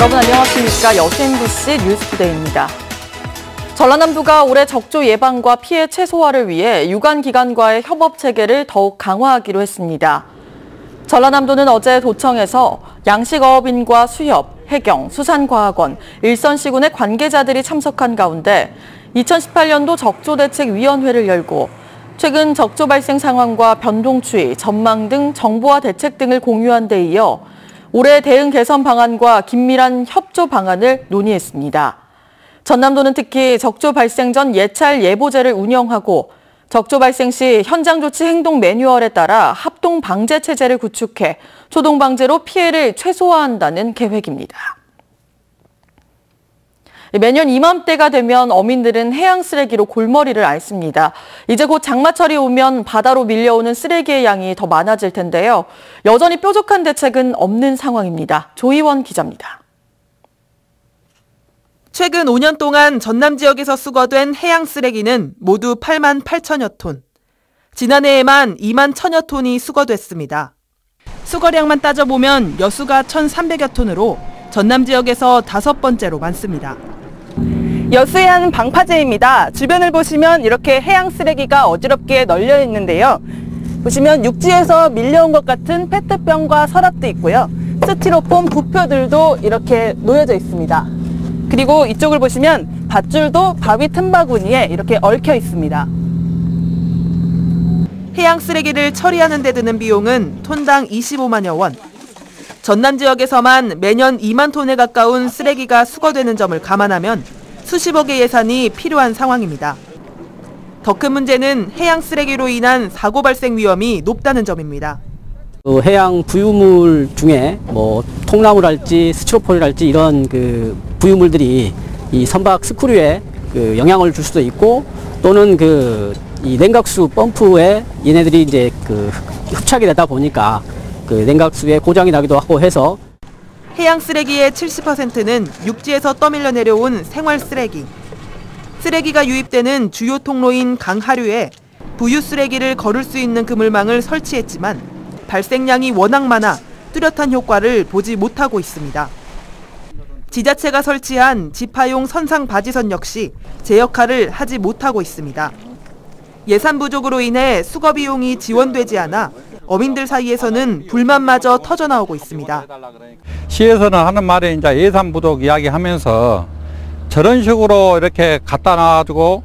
여러분 안녕하십니까. 여수 MBC 뉴스투데이입니다. 전라남도가 올해 적조 예방과 피해 최소화를 위해 유관기관과의 협업 체계를 더욱 강화하기로 했습니다. 전라남도는 어제 도청에서 양식어업인과 수협, 해경, 수산과학원, 일선시군의 관계자들이 참석한 가운데 2018년도 적조대책위원회를 열고 최근 적조 발생 상황과 변동 추이, 전망 등 정보와 대책 등을 공유한 데 이어 올해 대응 개선 방안과 긴밀한 협조 방안을 논의했습니다. 전남도는 특히 적조 발생 전 예찰 예보제를 운영하고 적조 발생 시 현장 조치 행동 매뉴얼에 따라 합동 방제 체제를 구축해 초동 방제로 피해를 최소화한다는 계획입니다. 매년 이맘때가 되면 어민들은 해양 쓰레기로 골머리를 앓습니다. 이제 곧 장마철이 오면 바다로 밀려오는 쓰레기의 양이 더 많아질 텐데요. 여전히 뾰족한 대책은 없는 상황입니다. 조희원 기자입니다. 최근 5년 동안 전남 지역에서 수거된 해양 쓰레기는 모두 8만 8천여 톤. 지난해에만 2만 천여 톤이 수거됐습니다. 수거량만 따져보면 여수가 1,300여 톤으로 전남 지역에서 다섯 번째로 많습니다. 여수해안 방파제입니다. 주변을 보시면 이렇게 해양 쓰레기가 어지럽게 널려 있는데요. 보시면 육지에서 밀려온 것 같은 페트병과 서랍도 있고요. 스티로폼 부표들도 이렇게 놓여져 있습니다. 그리고 이쪽을 보시면 밧줄도 바위 틈바구니에 이렇게 얽혀 있습니다. 해양 쓰레기를 처리하는 데 드는 비용은 톤당 25만여 원. 전남 지역에서만 매년 2만 톤에 가까운 쓰레기가 수거되는 점을 감안하면 수십억의 예산이 필요한 상황입니다. 더 큰 문제는 해양 쓰레기로 인한 사고 발생 위험이 높다는 점입니다. 그 해양 부유물 중에 뭐 통나무랄지 스티로폼이랄지 이런 그 부유물들이 이 선박 스크류에 그 영향을 줄 수도 있고 또는 그 이 냉각수 펌프에 얘네들이 이제 그 흡착이 되다 보니까 그 냉각수에 고장이 나기도 하고 해서 해양 쓰레기의 70%는 육지에서 떠밀려 내려온 생활 쓰레기. 쓰레기가 유입되는 주요 통로인 강 하류에 부유 쓰레기를 거를 수 있는 그물망을 설치했지만 발생량이 워낙 많아 뚜렷한 효과를 보지 못하고 있습니다. 지자체가 설치한 지파용 선상 바지선 역시 제 역할을 하지 못하고 있습니다. 예산 부족으로 인해 수거 비용이 지원되지 않아 어민들 사이에서는 불만마저 터져나오고 있습니다. 시에서는 하는 말이 이제 예산 부족 이야기하면서 저런 식으로 이렇게 갖다 놔가지고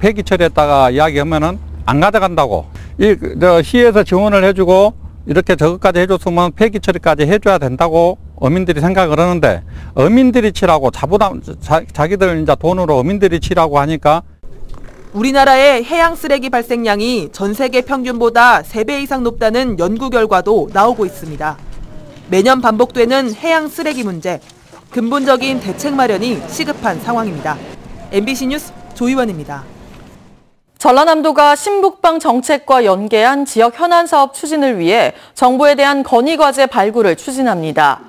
폐기 처리했다가 이야기하면은 안 가져간다고 이 시에서 지원을 해주고 이렇게 저것까지 해줬으면 폐기 처리까지 해줘야 된다고 어민들이 생각을 하는데 어민들이 치라고 자부담 자, 자기들 이제 돈으로 어민들이 치라고 하니까 우리나라의 해양 쓰레기 발생량이 전 세계 평균보다 3배 이상 높다는 연구 결과도 나오고 있습니다. 매년 반복되는 해양 쓰레기 문제, 근본적인 대책 마련이 시급한 상황입니다. MBC 뉴스 조희원입니다. 전라남도가 신북방 정책과 연계한 지역 현안 사업 추진을 위해 정부에 대한 건의과제 발굴을 추진합니다.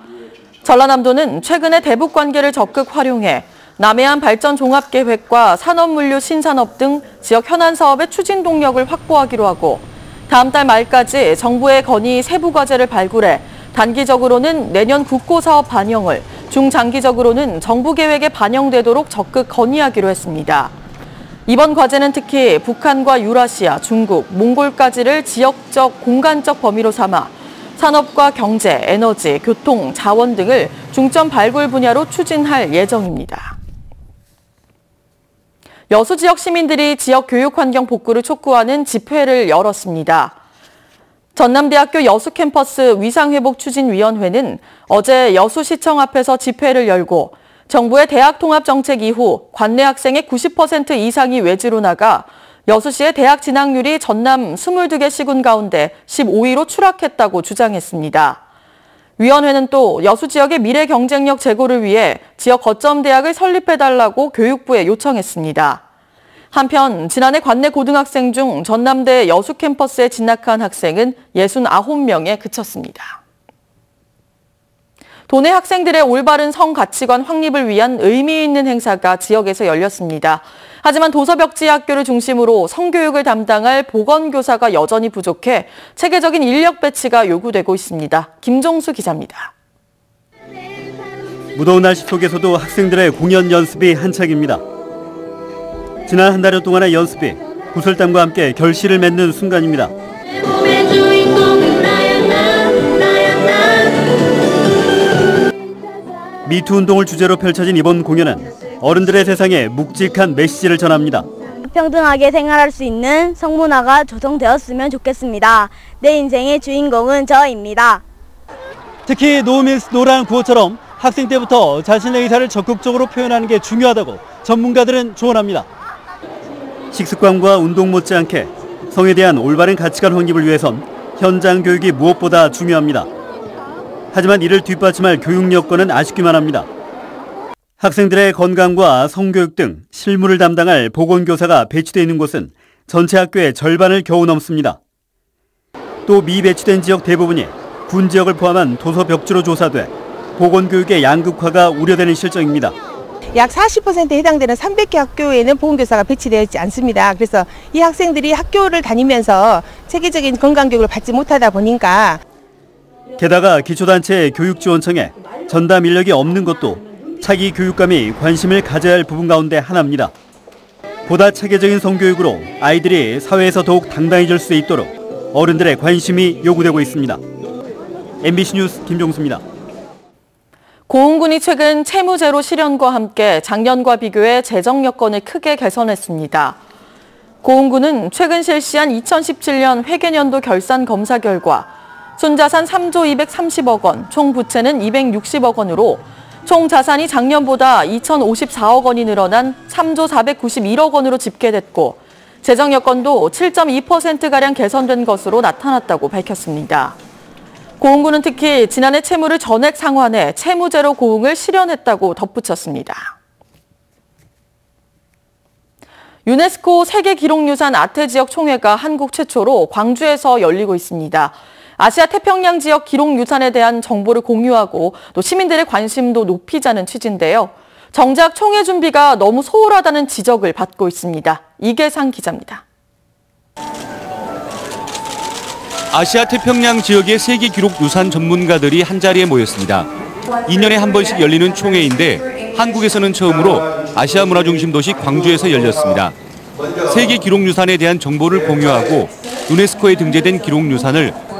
전라남도는 최근에 대북 관계를 적극 활용해 남해안 발전 종합계획과 산업물류 신산업 등 지역 현안 사업의 추진 동력을 확보하기로 하고 다음 달 말까지 정부의 건의 세부 과제를 발굴해 단기적으로는 내년 국고 사업 반영을, 중장기적으로는 정부 계획에 반영되도록 적극 건의하기로 했습니다. 이번 과제는 특히 북한과 유라시아, 중국, 몽골까지를 지역적, 공간적 범위로 삼아 산업과 경제, 에너지, 교통, 자원 등을 중점 발굴 분야로 추진할 예정입니다. 여수 지역 시민들이 지역 교육 환경 복구를 촉구하는 집회를 열었습니다. 전남대학교 여수 캠퍼스 위상회복 추진위원회는 어제 여수시청 앞에서 집회를 열고 정부의 대학 통합 정책 이후 관내 학생의 90% 이상이 외지로 나가 여수시의 대학 진학률이 전남 22개 시군 가운데 15위로 추락했다고 주장했습니다. 위원회는 또 여수 지역의 미래 경쟁력 제고를 위해 지역 거점 대학을 설립해달라고 교육부에 요청했습니다. 한편 지난해 관내 고등학생 중 전남대 여수 캠퍼스에 진학한 학생은 69명에 그쳤습니다. 도내 학생들의 올바른 성 가치관 확립을 위한 의미 있는 행사가 지역에서 열렸습니다. 하지만 도서벽지 학교를 중심으로 성교육을 담당할 보건교사가 여전히 부족해 체계적인 인력 배치가 요구되고 있습니다. 김종수 기자입니다. 무더운 날씨 속에서도 학생들의 공연 연습이 한창입니다. 지난 한 달여 동안의 연습이 구슬땀과 함께 결실을 맺는 순간입니다. 미투 운동을 주제로 펼쳐진 이번 공연은 어른들의 세상에 묵직한 메시지를 전합니다. 평등하게 생활할 수 있는 성문화가 조성되었으면 좋겠습니다. 내 인생의 주인공은 저입니다. 특히 노미스 노란 구호처럼 학생 때부터 자신의 의사를 적극적으로 표현하는 게 중요하다고 전문가들은 조언합니다. 식습관과 운동 못지않게 성에 대한 올바른 가치관 확립을 위해선 현장 교육이 무엇보다 중요합니다. 하지만 이를 뒷받침할 교육 여건은 아쉽기만 합니다. 학생들의 건강과 성교육 등 실무를 담당할 보건교사가 배치되어 있는 곳은 전체 학교의 절반을 겨우 넘습니다. 또 미배치된 지역 대부분이 군 지역을 포함한 도서 벽지로 조사돼 보건교육의 양극화가 우려되는 실정입니다. 약 40%에 해당되는 300개 학교에는 보건교사가 배치되어 있지 않습니다. 그래서 이 학생들이 학교를 다니면서 체계적인 건강교육을 받지 못하다 보니까 게다가 기초단체 교육지원청에 전담 인력이 없는 것도 차기 교육감이 관심을 가져야 할 부분 가운데 하나입니다. 보다 체계적인 성교육으로 아이들이 사회에서 더욱 당당해질 수 있도록 어른들의 관심이 요구되고 있습니다. MBC 뉴스 김종수입니다. 고흥군이 최근 채무제로 실현과 함께 작년과 비교해 재정 여건을 크게 개선했습니다. 고흥군은 최근 실시한 2017년 회계년도 결산 검사 결과 순자산 3조 230억 원, 총 부채는 260억 원으로 총 자산이 작년보다 2,054억 원이 늘어난 3조 491억 원으로 집계됐고 재정 여건도 7.2%가량 개선된 것으로 나타났다고 밝혔습니다. 고흥군은 특히 지난해 채무를 전액 상환해 채무제로 고흥을 실현했다고 덧붙였습니다. 유네스코 세계기록유산 아태 지역 총회가 한국 최초로 광주에서 열리고 있습니다. 아시아 태평양 지역 기록 유산에 대한 정보를 공유하고 또 시민들의 관심도 높이자는 취지인데요. 정작 총회 준비가 너무 소홀하다는 지적을 받고 있습니다. 이계상 기자입니다. 아시아 태평양 지역의 세계 기록 유산 전문가들이 한자리에 모였습니다. 2년에 한 번씩 열리는 총회인데 한국에서는 처음으로 아시아 문화 중심 도시 광주에서 열렸습니다. 세계 기록 유산에 대한 정보를 공유하고 유네스코에 등재된 기록 유산을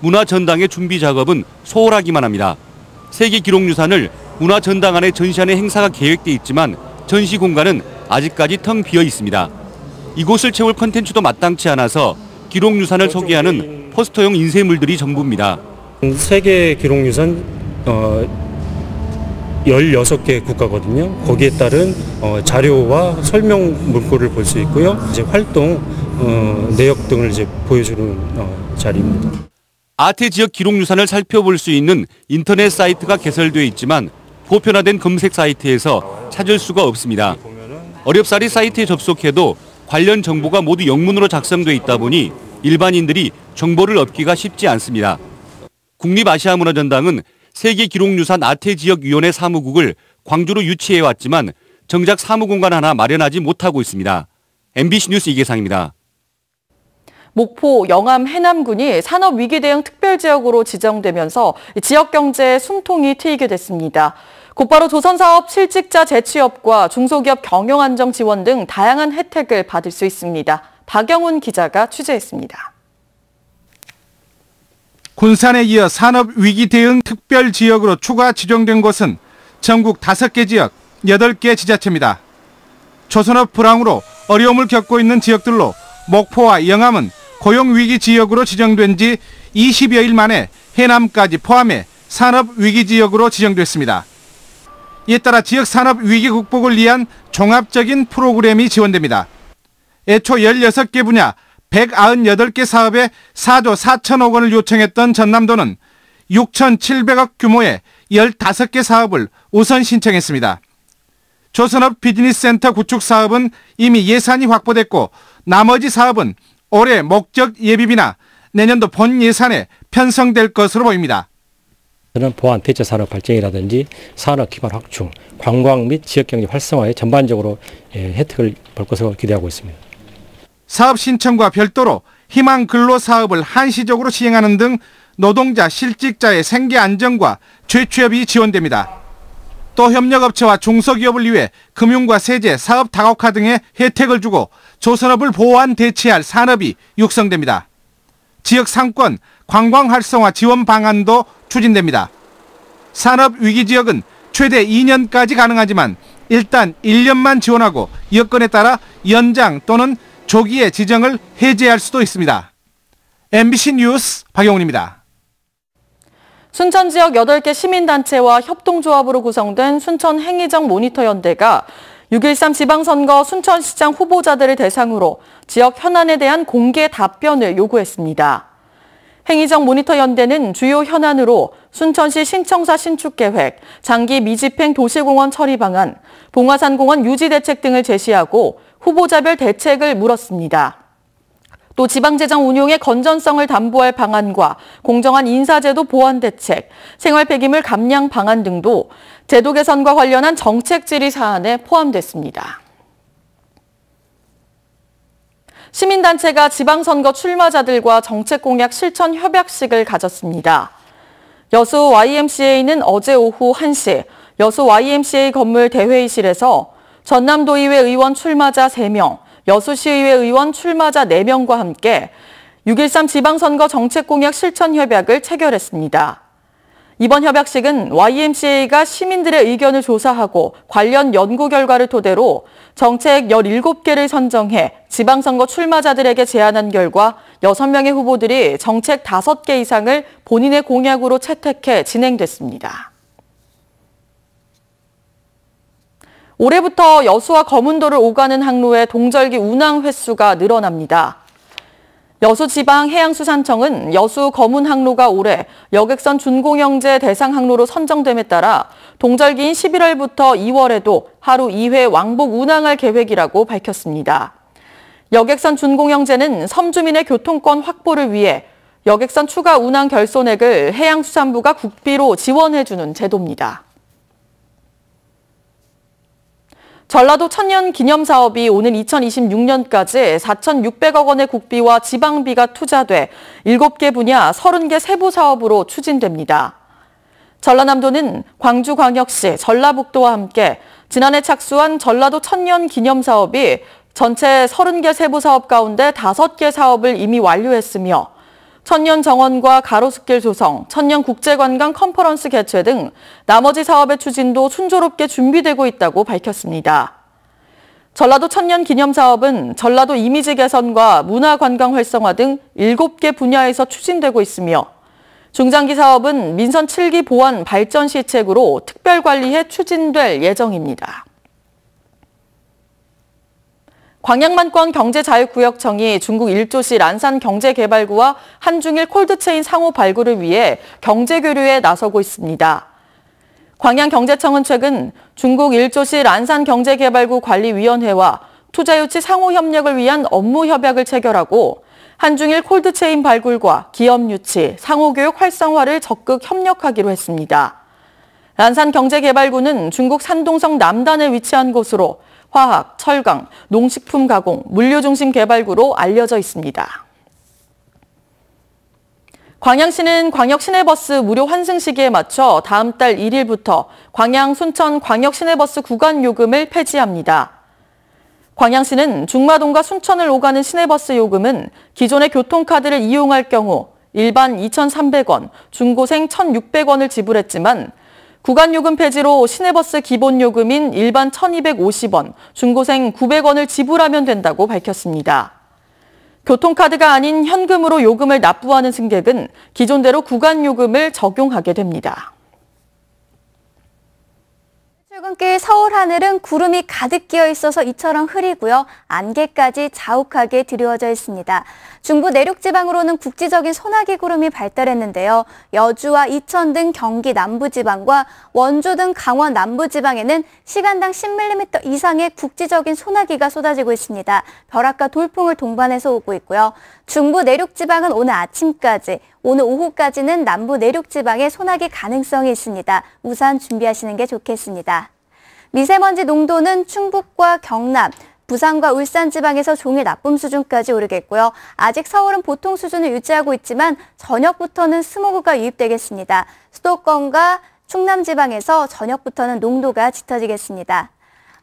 문화 전당의 준비 작업은 소홀하기만 합니다. 세계 기록 유산을 문화 전당 안에 전시하는 행사가 계획돼 있지만 전시 공간은 아직까지 텅 비어 있습니다. 이곳을 채울 컨텐츠도 마땅치 않아서 기록 유산을 소개하는 포스터용 인쇄물들이 전부입니다. 세계 기록 유산 어, 16개 국가거든요. 거기에 따른 어, 자료와 설명 문구를 볼 수 있고요. 이제 활동 어, 내역 등을 이제 보여주는 어, 자리입니다. 아태 지역 기록 유산을 살펴볼 수 있는 인터넷 사이트가 개설되어 있지만 보편화된 검색 사이트에서 찾을 수가 없습니다. 어렵사리 사이트에 접속해도 관련 정보가 모두 영문으로 작성돼 있다 보니 일반인들이 정보를 얻기가 쉽지 않습니다. 국립아시아문화전당은 세계 기록유산 아태 지역 위원회 사무국을 광주로 유치해 왔지만 정작 사무공간 하나 마련하지 못하고 있습니다. MBC 뉴스 이계상입니다. 목포, 영암, 해남군이 산업위기 대응 특별지역으로 지정되면서 지역 경제에 숨통이 트이게 됐습니다. 곧바로 조선사업 실직자 재취업과 중소기업 경영안정 지원 등 다양한 혜택을 받을 수 있습니다. 박영훈 기자가 취재했습니다. 군산에 이어 산업위기 대응 특별지역으로 추가 지정된 곳은 전국 5개 지역, 8개 지자체입니다. 조선업 불황으로 어려움을 겪고 있는 지역들로 목포와 영암은 고용위기 지역으로 지정된 지 20여일 만에 해남까지 포함해 산업위기 지역으로 지정됐습니다. 이에 따라 지역 산업 위기 극복을 위한 종합적인 프로그램이 지원됩니다. 애초 16개 분야 198개 사업에 4조 4천억 원을 요청했던 전남도는 6,700억 규모의 15개 사업을 우선 신청했습니다. 조선업 비즈니스 센터 구축 사업은 이미 예산이 확보됐고 나머지 사업은 올해 목적 예비비나 내년도 본 예산에 편성될 것으로 보입니다. 저는 보안 대체 산업 발전이라든지 산업 기반 확충, 관광 및 지역 경제 활성화에 전반적으로 예, 혜택을 볼 것으로 기대하고 있습니다. 사업 신청과 별도로 희망 근로 사업을 한시적으로 시행하는 등 노동자 실직자의 생계 안정과 재취업이 지원됩니다. 또 협력업체와 중소기업을 위해 금융과 세제, 사업 다각화 등의 혜택을 주고 조선업을 보완 대체할 산업이 육성됩니다. 지역 상권, 관광 활성화 지원 방안도 추진됩니다. 산업 위기 지역은 최대 2년까지 가능하지만 일단 1년만 지원하고 여건에 따라 연장 또는 조기에 지정을 해제할 수도 있습니다. MBC 뉴스 박영훈입니다. 순천 지역 8개 시민단체와 협동조합으로 구성된 순천 행의정 모니터 연대가 6.13 지방선거 순천시장 후보자들을 대상으로 지역 현안에 대한 공개 답변을 요구했습니다. 행의정 모니터 연대는 주요 현안으로 순천시 신청사 신축 계획, 장기 미집행 도시공원 처리 방안, 봉화산공원 유지 대책 등을 제시하고 후보자별 대책을 물었습니다. 또 지방재정 운용의 건전성을 담보할 방안과 공정한 인사제도 보완 대책, 생활 폐기물 감량 방안 등도 제도 개선과 관련한 정책 질의 사안에 포함됐습니다. 시민단체가 지방선거 출마자들과 정책 공약 실천 협약식을 가졌습니다. 여수 YMCA는 어제 오후 1시 여수 YMCA 건물 대회의실에서 전남도의회 의원 출마자 3명, 여수시의회 의원 출마자 4명과 함께 6.13 지방선거 정책공약 실천협약을 체결했습니다. 이번 협약식은 YMCA가 시민들의 의견을 조사하고 관련 연구 결과를 토대로 정책 17개를 선정해 지방선거 출마자들에게 제안한 결과 6명의 후보들이 정책 5개 이상을 본인의 공약으로 채택해 진행됐습니다. 올해부터 여수와 거문도를 오가는 항로의 동절기 운항 횟수가 늘어납니다. 여수지방해양수산청은 여수 거문 항로가 올해 여객선 준공영제 대상 항로로 선정됨에 따라 동절기인 11월부터 2월에도 하루 2회 왕복 운항할 계획이라고 밝혔습니다. 여객선 준공영제는 섬주민의 교통권 확보를 위해 여객선 추가 운항 결손액을 해양수산부가 국비로 지원해주는 제도입니다. 전라도 천년 기념 사업이 오는 2026년까지 4,600억 원의 국비와 지방비가 투자돼 7개 분야 30개 세부 사업으로 추진됩니다. 전라남도는 광주광역시, 전라북도와 함께 지난해 착수한 전라도 천년 기념 사업이 전체 30개 세부 사업 가운데 5개 사업을 이미 완료했으며 천년 정원과 가로수길 조성, 천년 국제관광 컨퍼런스 개최 등 나머지 사업의 추진도 순조롭게 준비되고 있다고 밝혔습니다. 전라도 천년 기념 사업은 전라도 이미지 개선과 문화 관광 활성화 등 7개 분야에서 추진되고 있으며 중장기 사업은 민선 7기 보완 발전 시책으로 특별관리해 추진될 예정입니다. 광양만권 경제자유구역청이 중국 1조시 란산 경제개발구와 한중일 콜드체인 상호 발굴을 위해 경제교류에 나서고 있습니다. 광양경제청은 최근 중국 1조시 란산 경제개발구 관리위원회와 투자유치 상호협력을 위한 업무 협약을 체결하고 한중일 콜드체인 발굴과 기업 유치, 상호교육 활성화를 적극 협력하기로 했습니다. 란산 경제개발구는 중국 산동성 남단에 위치한 곳으로 화학, 철강, 농식품 가공, 물류 중심 개발구로 알려져 있습니다. 광양시는 광역 시내버스 무료 환승 시기에 맞춰 다음 달 1일부터 광양 순천 광역 시내버스 구간 요금을 폐지합니다. 광양시는 중마동과 순천을 오가는 시내버스 요금은 기존의 교통카드를 이용할 경우 일반 2,300원, 중고생 1,600원을 지불했지만 구간 요금 폐지로 시내버스 기본 요금인 일반 1,250원, 중고생 900원을 지불하면 된다고 밝혔습니다. 교통카드가 아닌 현금으로 요금을 납부하는 승객은 기존대로 구간 요금을 적용하게 됩니다. 출근길 서울 하늘은 구름이 가득 끼어 있어서 이처럼 흐리고요. 안개까지 자욱하게 드리워져 있습니다. 중부 내륙 지방으로는 국지적인 소나기 구름이 발달했는데요. 여주와 이천 등 경기 남부 지방과 원주 등 강원 남부 지방에는 시간당 10mm 이상의 국지적인 소나기가 쏟아지고 있습니다. 벼락과 돌풍을 동반해서 오고 있고요. 중부 내륙 지방은 오늘 아침까지, 오늘 오후까지는 남부 내륙 지방에 소나기 가능성이 있습니다. 우산 준비하시는 게 좋겠습니다. 미세먼지 농도는 충북과 경남, 부산과 울산 지방에서 종일 나쁨 수준까지 오르겠고요. 아직 서울은 보통 수준을 유지하고 있지만 저녁부터는 스모그가 유입되겠습니다. 수도권과 충남 지방에서 저녁부터는 농도가 짙어지겠습니다.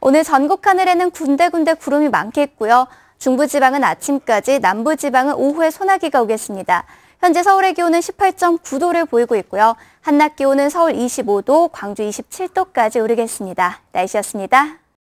오늘 전국 하늘에는 군데군데 구름이 많겠고요. 중부지방은 아침까지, 남부지방은 오후에 소나기가 오겠습니다. 현재 서울의 기온은 18.9도를 보이고 있고요. 한낮 기온은 서울 25도, 광주 27도까지 오르겠습니다. 날씨였습니다.